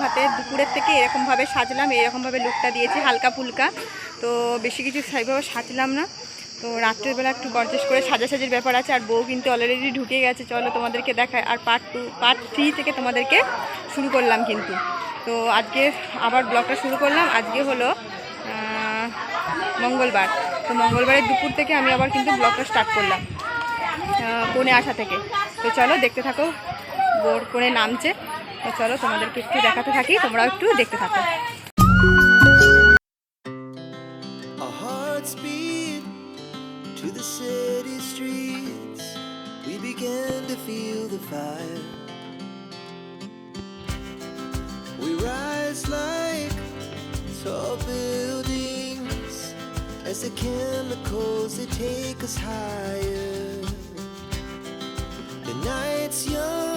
ভাতের দুপুরের থেকে এরকমভাবে সাজলাম, এরকমভাবে লুকটা দিয়েছি, হালকা ফুলকা। তো বেশি কিছু সেইভাবে সাজলাম না। তো রাত্রেবেলা একটু গরজেস করে সাজাসাজির ব্যাপার আছে, আর বউ কিন্তু অলরেডি ঢুকে গেছে। চলো তোমাদেরকে দেখায় আর পার্ট টু পার্ট থ্রি থেকে তোমাদেরকে শুরু করলাম কিন্তু। তো আজকে আবার ব্লগটা শুরু করলাম। আজকে হলো মঙ্গলবার। তো মঙ্গলবারের দুপুর থেকে আমি আবার কিন্তু ব্লগটা স্টার্ট করলাম কোণে আসা থেকে। তো চলো দেখতে থাকো বোর কোণে নামছে। তো চলো তোমাদেরকে একটু দেখাতে থাকি তোমরাও একটু দেখতে থাকো Our hearts beat to the city streets. We began to feel the fire. We rise like tall buildings as the chemicals they take us higher. The night's young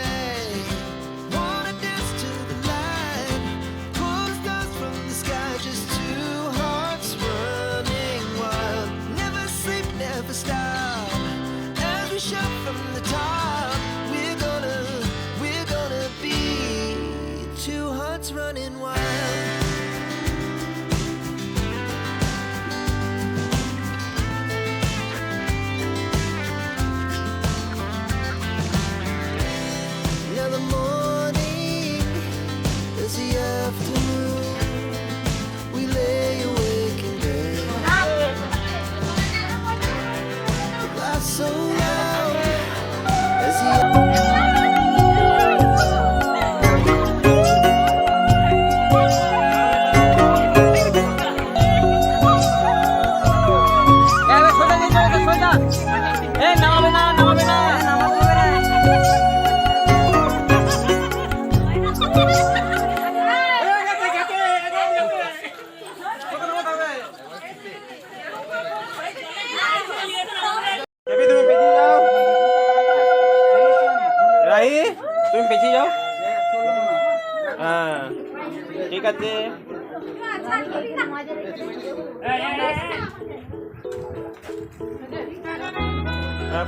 হ্যাঁ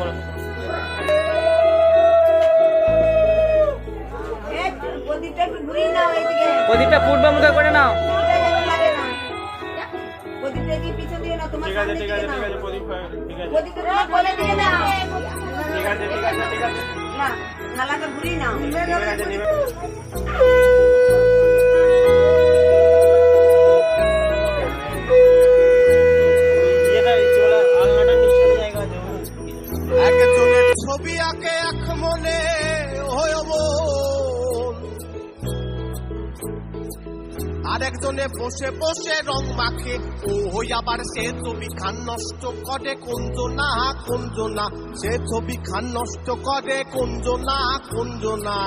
প্রদীপটা পূর্ব মুখে করে নাও। ঠিক আছে ঠিক আছে ঠিক আছে প্রদীপ ঠিক আছে। ঠিক আছে ঠিক আছে ঠিক আছে। ঠিক আছে নিবে আঁকে এক মনে হয়ব আরেকজনে বসে বসে রং মাখে, ও হই আবার সে ছবি খান নষ্ট করে কুঞ্জ না কুঞ্জ না সে ছবি খান নষ্ট করে কুঞ্জ না কুঞ্জ না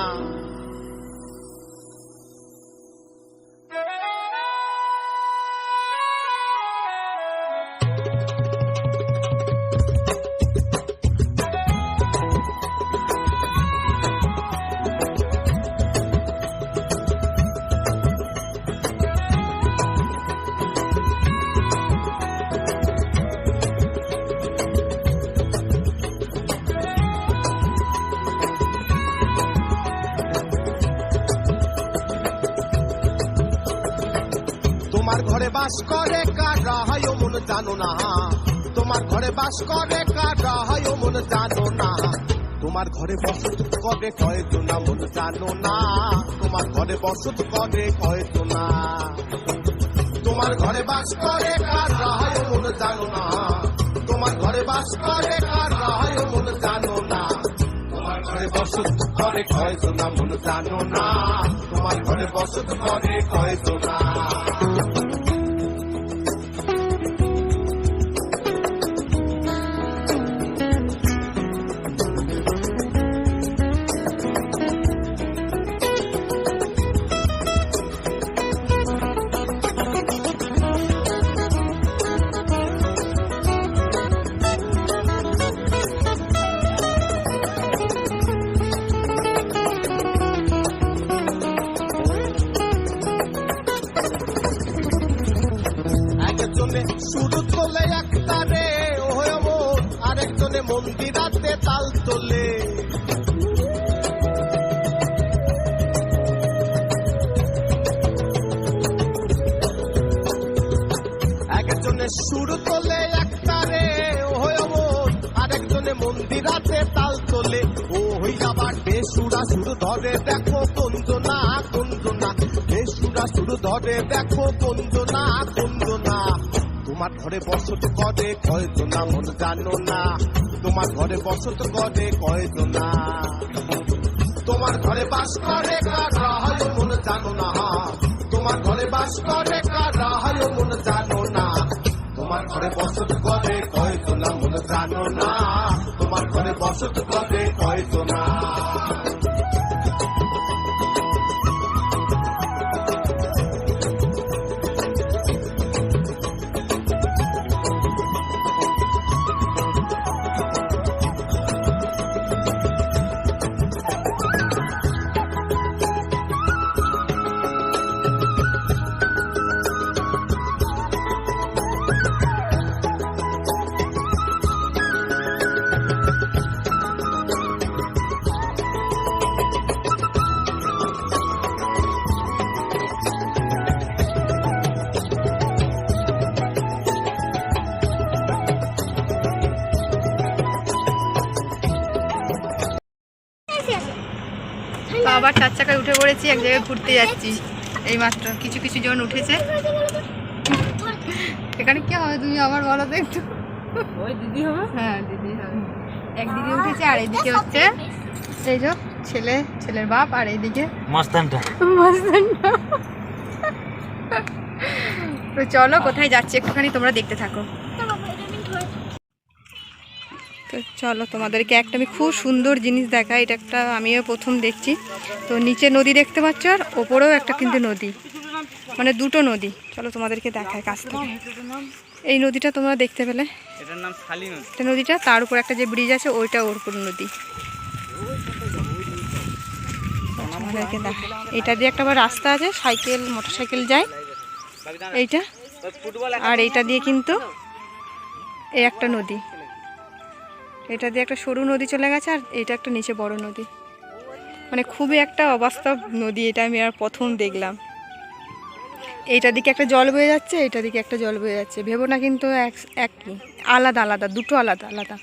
জানো না। তোমার ঘরে বাস করে কারা? হয়, মন জানো না। তোমার ঘরে বসত করে কয়তো না, মন জানো না। তোমার ঘরে বসত করে কয়তো না। তোমার ঘরে বাস করে কারা? হয়, মন জানো না। তোমার ঘরে বাস করে কারা? হয়, মন জানো না। তোমার ঘরে বসত করে কয়তো না, মন জানো না। তোমার ঘরে বসত করে কয়তো না। হবে। শুরু তোলে একটা রে মন আরেকজনে মন্দিরাতে তাল তোলে। একজনে শুরু তোলে তাল তোলে। ও হই আবার বেসুরা, শুরু ধরে দেখো বন্ধু না বন্ধু না বেসুরা, শুরু ধরে দেখো বন্ধু না তোমার ঘরে বসত করে কয়জনা মন জানো না। তোমার ঘরে বসত করে না। তোমার ঘরে বাস করে কারা মন জানো না। তোমার ঘরে বাস করে কারা মন জানো না। তোমার ঘরে বসত করে কয়জনা মন জানো না। তোমার ঘরে বসত করে কয়জনা তো আবার চার চাকায় উঠে পড়েছি এক জায়গায় ঘুরতে যাচ্ছি। এই মাত্র কিছু কিছু জন উঠেছে। এখানে কি হবে তুমি আবার বলো তো একটু? ওই দিদি হবে? হ্যাঁ দিদি হবে। এক দিদি উঠেছে আর এদিকে হচ্ছে এই যে ছেলে ছেলের বাপ আর এইদিকে মস্তানটা। মাস্তানটা। তো চলো কোথায় যাচ্ছে একটুখানি তোমরা দেখতে থাকো। তো চলো তোমাদেরকে একটা আমি খুব সুন্দর জিনিস দেখাই। এটা একটা আমিও প্রথম দেখছি। তো নিচে নদী দেখতে পাচ্ছ আর ওপরেও একটা কিন্তু নদী। মানে দুটো নদী। চলো তোমাদেরকে দেখায় কাছ থেকে। এই নদীটা তোমরা দেখতে পেলে? এটার নাম শালি নদী। একটা নদীটা তার উপর একটা যে ব্রিজ আছে ওইটা ওর উপর নদী। তোমাদেরকে দেখায় এটা দিয়ে একটা আবার রাস্তা আছে সাইকেল মোটর সাইকেল যায়। এইটা? আর এইটা দিয়ে কিন্তু এই একটা নদী। এটা দিয়ে একটা সরু নদী চলে গেছে আর এটা একটা নিচে বড় নদী। মানে খুবই একটা অবাস্তব নদী এটা আমি আর প্রথম দেখলাম। এইটা দিকে একটা জল বয়ে যাচ্ছে এইটা দিকে একটা জল বয়ে যাচ্ছে। ভেবো না কিন্তু এক একই আলাদা আলাদা দুটো আলাদা আলাদা।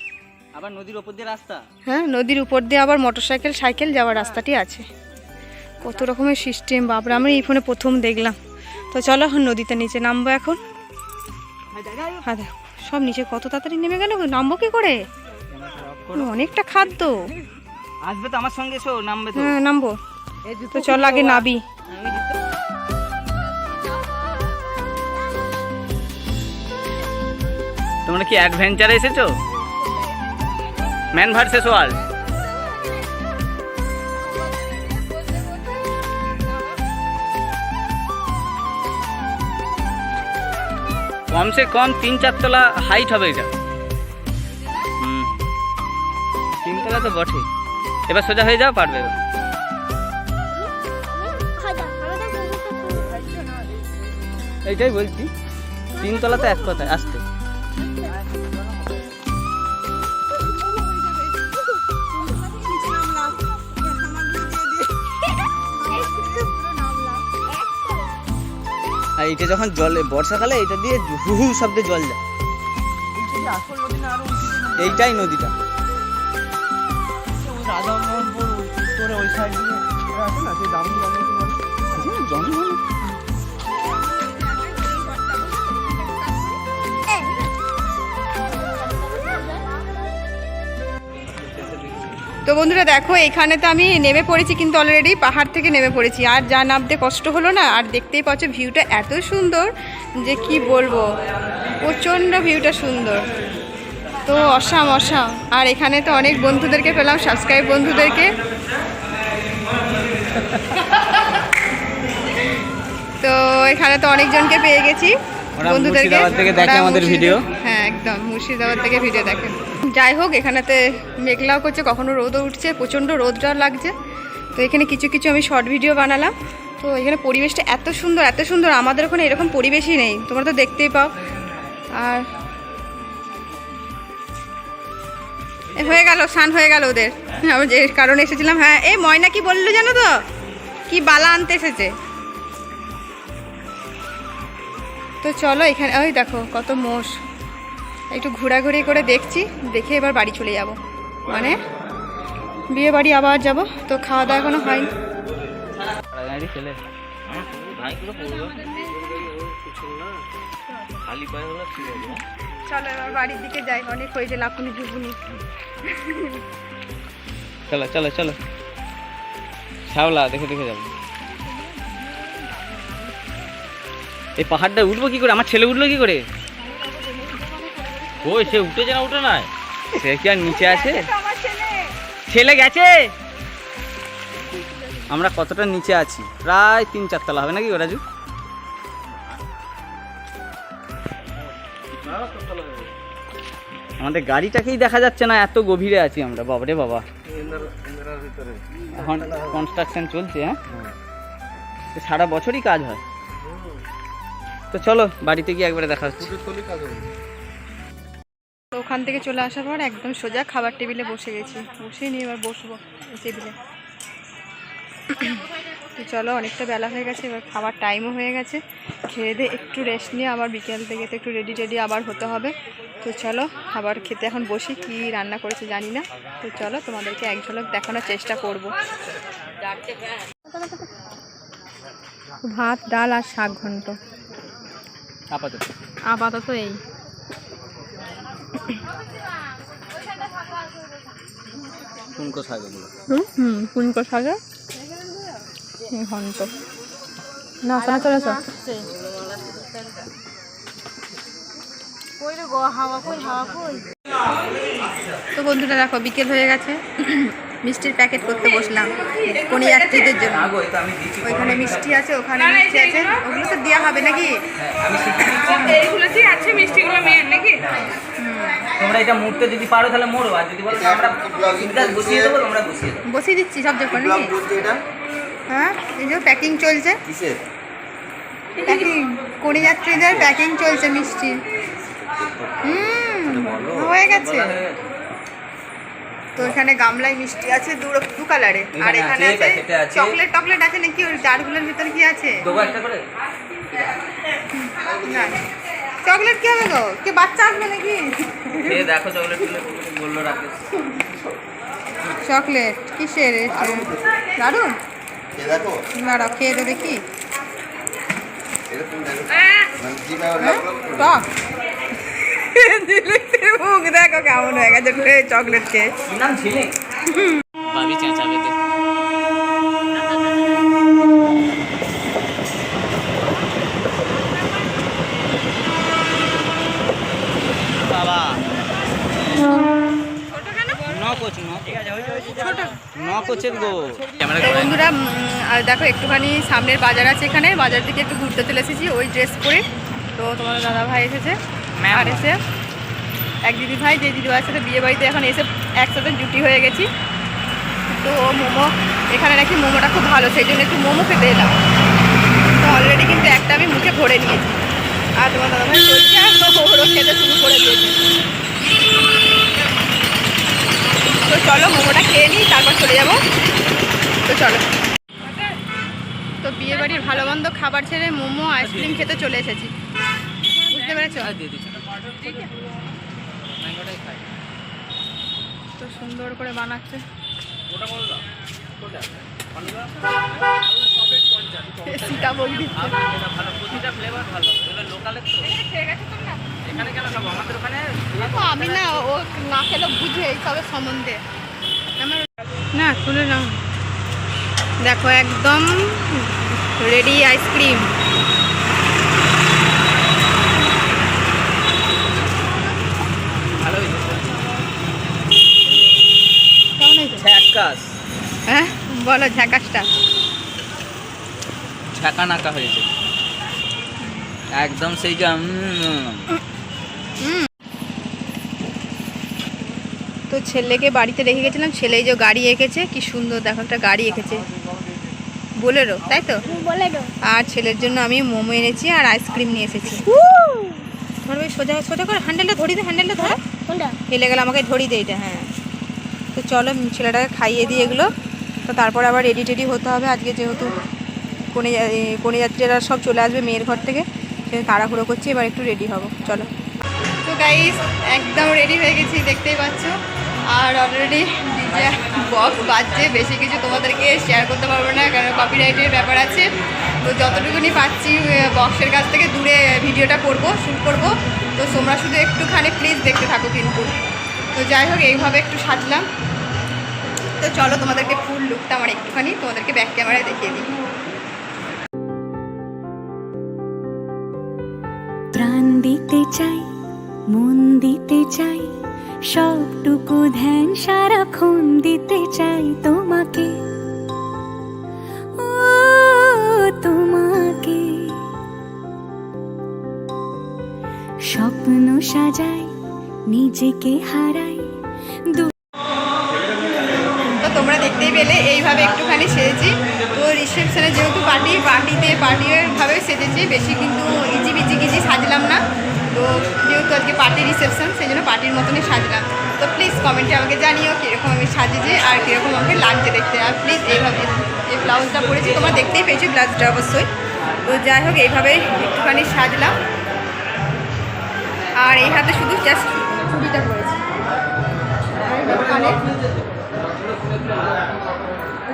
আবার নদীর ওপর দিয়ে রাস্তা? হ্যাঁ নদীর উপর দিয়ে আবার মোটরসাইকেল সাইকেল সাইকেল যাওয়ার রাস্তাটি আছে। কত রকমের সিস্টেম বাপরা আমি এই ফোনে প্রথম দেখলাম। তো চলো এখন নদীতে নিচে নামবো এখন। হ্যাঁ সব নিচে কত তাড়াতাড়ি নেমে গেল নামবো কি করে? অনেকটা খাদ্য। আসবে তো আমার সঙ্গে এসো নামবে তো। হ্যাঁ নামবো। তো চল আগে নাবি। তোমরা কি অ্যাডভেঞ্চারে এসেছ? ম্যান ভার্সেস ওয়ার্ল্ড কমসে কম তিন চারতলা হাইট হবে এটা। তিনতলা তো বটে। এবার সোজা হয়ে যাও, পারবে। এইটাই বলছি তিনতলা তো এক কথায়, আসতে। আর এটা যখন জলে, বর্ষাকালে এটা দিয়ে হু হু শব্দে জল যায়। এইটাই নদীটা। তো বন্ধুরা দেখো, এখানে তো আমি নেমে পড়েছি কিন্তু অলরেডি পাহাড় থেকে নেমে পড়েছি। আর যা নামতে কষ্ট হলো না, আর দেখতেই পাচ্ছ ভিউটা এত সুন্দর যে কি বলব, প্রচণ্ড ভিউটা সুন্দর। তো অসাম অসাম। আর এখানে তো অনেক বন্ধুদেরকে পেলাম সাবস্ক্রাইব বন্ধুদেরকে। তো এখানে তো অনেকজনকে পেয়ে গেছি থেকে দেখে আমাদের ভিডিও। হ্যাঁ একদম মুর্শিদাবাদ থেকে ভিডিও দেখে। যাই হোক এখানেতে মেঘলাও করছে কখনো রোদও উঠছে প্রচণ্ড রোদটা লাগছে। তো এখানে কিছু কিছু আমি শর্ট ভিডিও বানালাম। তো এখানে পরিবেশটা এত সুন্দর এত সুন্দর আমাদের ওখানে এরকম পরিবেশই নেই। তোমরা তো দেখতেই পাও। আর হয়ে গেল, স্নান হয়ে গেল ওদের। আমি যে কারণে এসেছিলাম। হ্যাঁ এই ময়না কি বলল জানো তো? কি বালা আনতে এসেছে। তো চলো এখানে, ওই দেখো, কত মোষ। একটু ঘোরাঘুরি করে দেখছি, দেখে এবার বাড়ি চলে যাব। মানে? বিয়ে বাড়ি আবার যাব, তো খাওয়া দাওয়া কোনো হয়নি। চলো এবার বাড়ির দিকে যাই অনেক হয়েছে লাফুনি ঝুপুনি চলো চলো চলো। শ্যাওলা দেখে দেখে যাব। এই পাহাড়টা উঠবো কি করে? আমার ছেলে উঠল কি করে? ওই সে উঠেছে না উঠে নাই। সে কি আর নিচে আছে? ছেলে। গেছে? আমরা কতটা নিচে আছি? প্রায় তিন চারতলা হবে নাকি রাজু? আমাদের গাড়িটাকেই দেখা যাচ্ছে না, এত গভীরে আছি আমরা বাবারে বাবা। এখন কনস্ট্রাকশন চলছে হ্যাঁ? সারা বছরই কাজ হয়। তো চলো, বাড়িতে গিয়ে একবারে দেখা হচ্ছে। ওখান থেকে চলে আসার পর একদম সোজা খাবার টেবিলে বসে গেছি। বসে নিয়ে এবার বসবো টেবিলে। তো চলো অনেকটা বেলা হয়ে গেছে এবার খাবার টাইমও হয়ে গেছে। খেয়ে দিয়ে একটু রেস্ট নিয়ে আবার বিকেল থেকে তো একটু রেডি টেডি আবার হতে হবে। তো চলো খাবার খেতে এখন বসি কি রান্না করেছে জানি না। তো চলো তোমাদেরকে এক ঝলক দেখানোর চেষ্টা করব। ভাত ডাল আর শাক ঘন্ট। আপাতত। আপাতত এই। কুনকো শাক হুম হুম কুনকো শাকে। ঘন্ট। না শোনা চলে আসো তো বন্ধুরা দেখো বিকেল হয়ে গেছে। মিষ্টির প্যাকেট করতে বসলাম কোনি যাত্রীদের জন্য। ওইখানে মিষ্টি আছে ওখানে মিষ্টি আছে। ওগুলো তো দেওয়া হবে নাকি? এইগুলো কি আছে মিষ্টিগুলো মেয়ের নাকি? তোমরা এটা মুড়তে যদি পারো তাহলে মোড়ো আর যদি বলো আমরা বসিয়ে দেবো তোমরা বসিয়ে বসিয়ে দিচ্ছি সব যখন নাকি? হ্যাঁ এই যে প্যাকিং চলছে। প্যাকিং কোনি যাত্রীদের প্যাকিং চলছে মিষ্টি। হুম হয়ে গেছে। তো এখানে গামলায় মিষ্টি আছে দু দু কালারে আর এখানে আছে। চকলেট টকলেট আছে নাকি? ওই জারগুলোর ভিতরে কি আছে? না। চকলেট কি হবে গো? কে বাচ্চা আসবে নাকি? দেখো চকলেট বলল রাকেশ। চকলেট কিসের? এটা? দারুণ খেয়ে তো দেখি। হ্যাঁ? টক। দিলীপের মুখ দেখো কেমন হয়ে গেছে চকলেট খেয়ে কি নাম ঝিলিক ভাবি চেঁচাবে তো বাবা নকোচ নকোচ নকোচের গো? বন্ধুরা আর দেখো একটুখানি সামনের বাজার আছে এখানে। বাজার দিকে একটু ঘুরতে চলে এসেছি ওই ড্রেস পরে। তো তোমার দাদা ভাই এসেছে আর এসে এক দিদি ভাই যে দিদি ভাইয়ের সাথে বিয়ে বাড়িতে এখন এসে একসাথে জুটি হয়ে গেছি। তো ও মোমো এখানে নাকি মোমোটা খুব ভালো সেই জন্য একটু মোমো খেতে এলাম। তো অলরেডি কিন্তু একটা আমি মুখে ভরে নিয়েছি। আর তোমার দাদা ভাই চলছে আর খেতে শুরু করে দিয়েছে। তো চলো মোমোটা খেয়ে নিই তারপর চলে যাব। তো চলো। তো বিয়ে বাড়ির ভালো মন্দ খাবার ছেড়ে মোমো আইসক্রিম খেতে চলে এসেছি। বুঝতে পেরেছ? খাই। তো সুন্দর করে বানাচ্ছে। দিচ্ছে এটা ভালো। প্রতিটা ফ্লেভার ভালো। লোকালের তো। এখানে কেন আমি না ও না খেলে বুঝে এইসবের সম্বন্ধে। না শুনে নাও। দেখো একদম রেডি আইসক্রিম হ্যাঁ বলো ঝাকাসটা ছ্যাকা নাকা হয়েছে। একদম সেই যে তো ছেলেকে বাড়িতে রেখে গেছিলাম ছেলে যে গাড়ি এঁকেছে কি সুন্দর দেখো একটা গাড়ি এঁকেছে। বোলেরো তাই তো? আর ছেলের জন্য আমি মোমো এনেছি আর আইসক্রিম নিয়ে এসেছি। সোজা সোজা করে হ্যান্ডেলটা ধরি দে হ্যান্ডেলটা ধরে। হেলে গেলে আমাকে ধরি দে এটা হ্যাঁ। তো চলো ছেলেটাকে খাইয়ে দিই এগুলো। তো তারপর আবার রেডি টেডি হতে হবে। আজকে যেহেতু কনে কনে যাত্রীরা সব চলে আসবে মেয়ের ঘর থেকে সে তাড়াহুড়ো করছি এবার একটু রেডি হব। চলো। গাইস একদম রেডি হয়ে গেছি, দেখতেই পাচ্ছ। আর অলরেডি ডিজে বক্স বাজছে, বেশি কিছু তোমাদেরকে শেয়ার করতে পারব না, কারণ কপিরাইটের ব্যাপার আছে। তো যতটুকুনি পাচ্ছি বক্সের কাছ থেকে দূরে ভিডিওটা করব শ্যুট করব। তো তোমরা শুধু একটুখানি প্লিজ দেখতে থাকো কিন্তু। তো যাই হোক, এইভাবে একটু সাজলাম। তো চলো তোমাদেরকে ফুল লুকটা আমার একটুখানি তোমাদেরকে ব্যাক ক্যামেরায় দেখিয়ে দিই। প্রাণ দিতে চাই মন দিতে চাই, সবটুকু ধ্যান সারাক্ষণ দিতে চাই তোমাকে। তোমাকে। স্বপ্ন সাজাই, নিজেকে হারাই। তোমরা দেখতেই পেলে, এইভাবে একটুখানি সেজেছি। তো রিসেপশনে যেহেতু পার্টি পার্টিতে পার্টিভাবে সেজেছি, বেশি কিন্তু ইজি বিজি গিজি সাজলাম না। তো যেহেতু আজকে পার্টি রিসেপশন সেই জন্য পার্টির মতনই সাজলাম। তো প্লিজ কমেন্টে আমাকে জানিও কীরকম আমি সাজিয়েছি আর কীরকম আমাকে লাগছে দেখতে। আর প্লিজ এইভাবে এই ব্লাউজটা পরেছি, তোমরা দেখতেই পেয়েছি ব্লাউজটা অবশ্যই। তো যাই হোক এইভাবে একটুখানি সাজলাম। আর এই হাতে শুধু জাস্ট চুড়িটা পরেছি।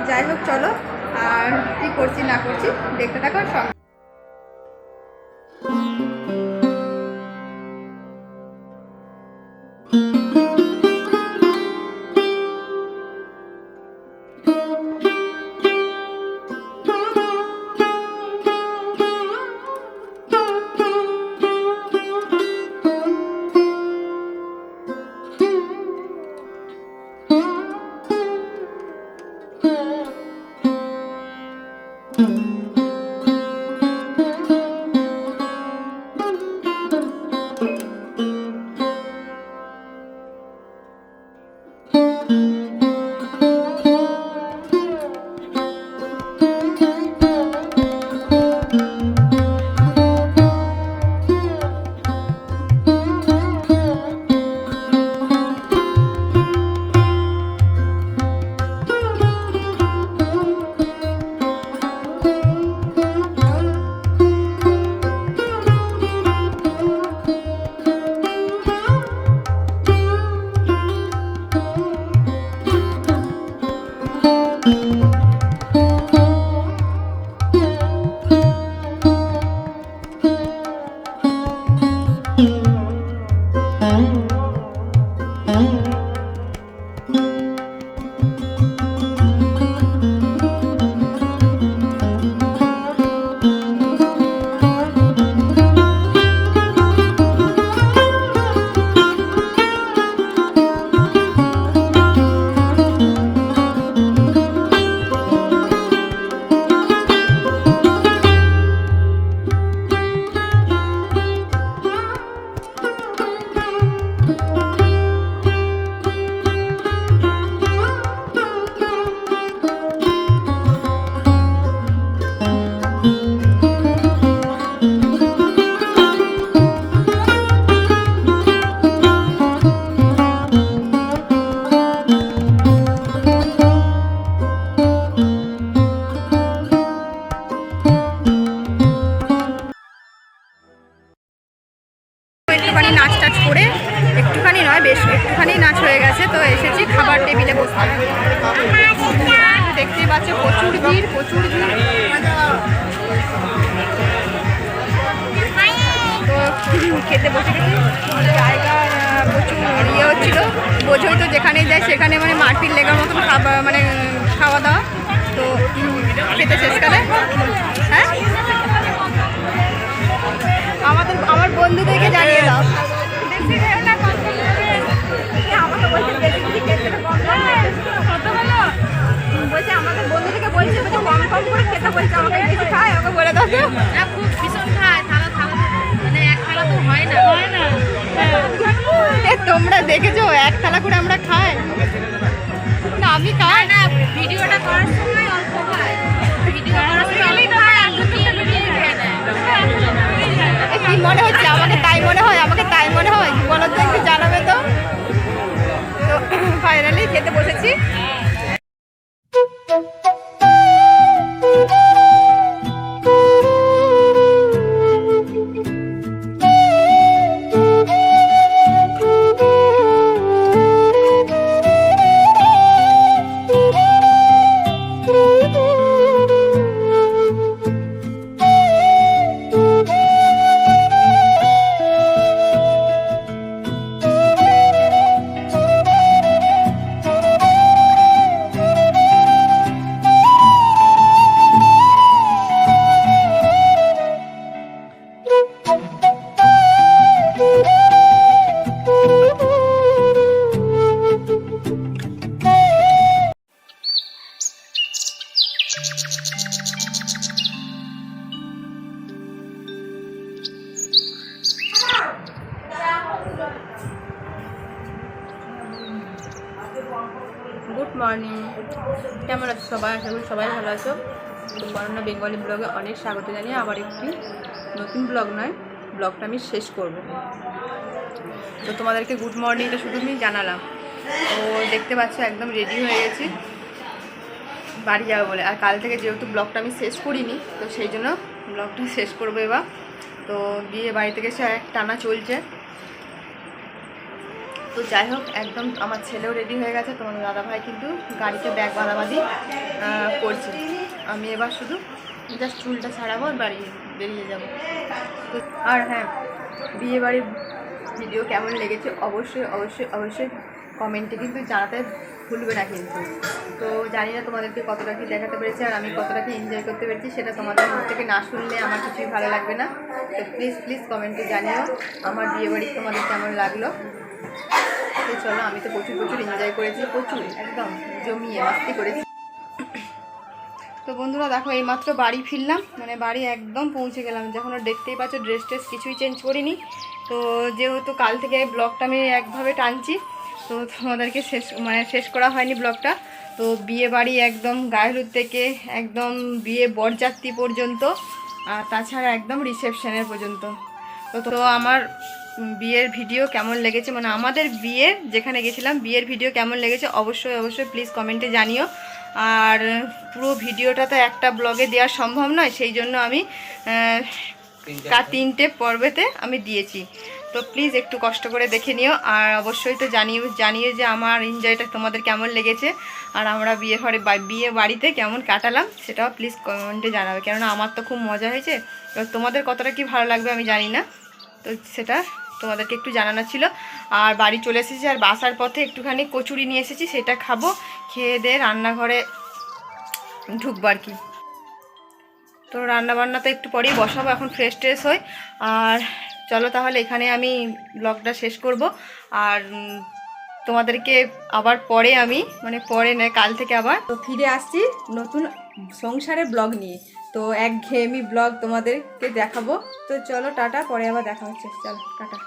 যাই হোক, চলো। আর কি করছি, না করছি, দেখতে থাকো সঙ্গে। প্রচুর ভিড়। তো খেতে বসে গেছি। প্রচুর ইয়ে হচ্ছিল। বোঝোই তো যেখানেই যায়, সেখানে মানে মারপিট লেগার মতন খাবার মানে খাওয়া দাওয়া। তো খেতে শেষকালে হ্যাঁ? আমাদের, আমার বন্ধুদেরকে জানিয়ে দাও। বলছে আমাদের বন্ধুদেরকে বলছে বলছে কম কম করে খেতে বলছে আমাকে বেশি খায় আমাকে বলে দাও খুব ভীষণ খায় থালা থালা মানে এক থালা তো হয় না। হয় না। এ, তোমরা দেখেছ এক থালা করে আমরা খাই? না আমি খাই না ভিডিওটা করার সময় ব্লগে অনেক স্বাগত জানিয়ে আবার একটি নতুন ব্লগ নয়, ব্লগটা আমি শেষ করব। তো তোমাদেরকে গুড মর্নিংটা শুধু আমি জানালাম। তো দেখতে পাচ্ছ একদম রেডি হয়ে গেছি, বাড়ি যাব বলে। আর কাল থেকে যেহেতু ব্লগটা আমি শেষ করিনি, তো সেই জন্য ব্লগটা শেষ করব এবার। তো বিয়ে বাড়ি থেকে সে এক টানা চলছে। তো যাই হোক, একদম আমার ছেলেও রেডি হয়ে গেছে তোমার দাদাভাই কিন্তু গাড়িতে ব্যাগ বাঁধাবাঁধি করছে। আমি এবার শুধু জাস্ট চুলটা ছাড়াবো আর বাড়ি বেরিয়ে যাব। আর হ্যাঁ বিয়ে বাড়ির ভিডিও কেমন লেগেছে অবশ্যই অবশ্যই অবশ্যই কমেন্টে কিন্তু জানাতে ভুলবে না কিন্তু। তো জানি না তোমাদেরকে কতটা কি দেখাতে পেরেছি আর আমি কতটা কি এনজয় করতে পেরেছি, সেটা তোমাদের মুখ থেকে না শুনলে আমার কিছুই ভালো লাগবে না। তো প্লিজ প্লিজ কমেন্টে জানিও আমার বিয়ে বাড়ি তোমাদের কেমন লাগল। তো চলো, আমি তো প্রচুর প্রচুর এনজয় করেছি, প্রচুর, একদম জমিয়ে, মাস্তি করেছি। তো বন্ধুরা দেখো, এইমাত্র বাড়ি ফিরলাম। মানে বাড়ি একদম পৌঁছে গেলাম। যখন দেখতেই পাচ্ছ ড্রেস ট্রেস কিছুই চেঞ্জ করিনি। তো যেহেতু কাল থেকে ব্লগটা আমি একভাবে টানছি, তো তোমাদেরকে শেষ মানে শেষ করা হয়নি ব্লগটা। তো বিয়ে বাড়ি একদম গায়ে হলুদ থেকে একদম বিয়ে বরযাত্রী পর্যন্ত, আর তাছাড়া একদম রিসেপশনের পর্যন্ত। তো তো আমার বিয়ের ভিডিও কেমন লেগেছে? মানে আমাদের বিয়ে যেখানে গেছিলাম, বিয়ের ভিডিও কেমন লেগেছে? অবশ্যই অবশ্যই প্লিজ কমেন্টে জানিও। আর পুরো ভিডিওটা তো একটা ব্লগে দেওয়া সম্ভব নয় সেই জন্য আমি আহ, তিনটে পর্বেতে আমি দিয়েছি। তো প্লিজ একটু কষ্ট করে দেখে নিও আর অবশ্যই তো জানিও জানিও যে আমার এনজয়টা তোমাদের কেমন লেগেছে আর আমরা বিয়ে ঘরে বিয়ে বাড়িতে কেমন কাটালাম সেটাও প্লিজ কমেন্টে জানাবে। কেননা আমার তো খুব মজা হয়েছে এবার তোমাদের কতটা কি ভালো লাগবে আমি জানি না তো সেটা তোমাদেরকে একটু জানানো ছিল। আর বাড়ি চলে এসেছি আর বাসার পথে একটুখানি কচুরি নিয়ে এসেছি, সেটা খাব। খেয়ে দিয়ে রান্নাঘরে ঢুকবো আর কি। তো রান্না বান্না তো একটু পরেই বসাবো, এখন ফ্রেশ ট্রেশ হই। আর চলো তাহলে এখানে আমি ব্লগটা শেষ করব। আর তোমাদেরকে আবার পরে আমি মানে পরে নয় কাল থেকে আবার। তো ফিরে আসছি নতুন সংসারে ব্লগ নিয়ে। তো এক ঘেয়েমি ব্লগ তোমাদেরকে দেখাবো। তো চলো টাটা, পরে আবার দেখা হচ্ছে। চলো, টাটা।